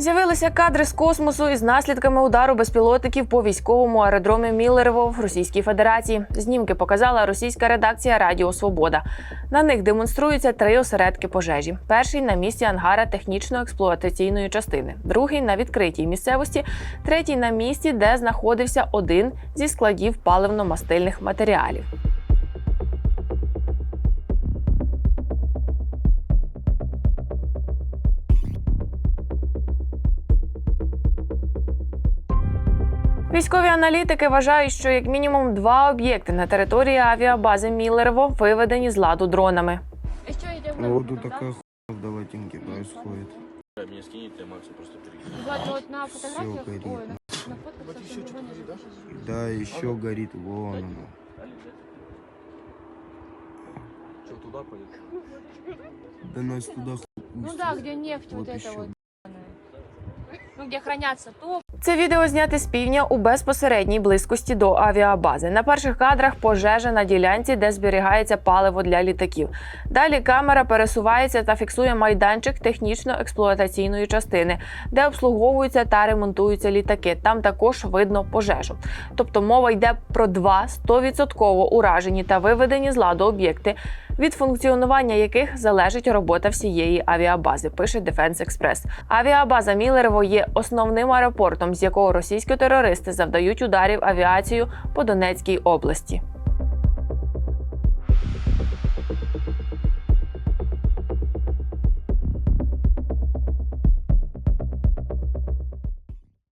З'явилися кадри з космосу із наслідками удару безпілотників по військовому аеродромі Міллерово в Російській Федерації. Знімки показала російська редакція Радіо Свобода. На них демонструються три осередки пожежі: перший на місці ангара технічно-експлуатаційної частини, другий на відкритій місцевості, третій на місці, де знаходився один зі складів паливно-мастильних матеріалів. Військові аналітики вважають, що як мінімум два об'єкти на території авіабази Міллерово виведені з ладу дронами. Ну вот тут такая хуйня в Даватинке происходит. Мне скинет, я Максу просто перекину. Вот на фотографиях, горит. ой, на, на фотках совсем его не видно. Да, еще горит вон оно. Что, туда пойдет? Да нас туда хуй Ну да, где нефть вот, Вот это еще. вот. Ну, где хранятся топ. Це відео зняте з півдня у безпосередній близькості до авіабази. На перших кадрах пожежа на ділянці, де зберігається паливо для літаків. Далі камера пересувається та фіксує майданчик технічно-експлуатаційної частини, де обслуговуються та ремонтуються літаки. Там також видно пожежу. Тобто мова йде про два 100% уражені та виведені з ладу об'єкти, від функціонування яких залежить робота всієї авіабази. Пише Defense Express. Авіабаза Мілерево є основним аеропортом, з якого російські терористи завдають ударів авіацію по Донецькій області.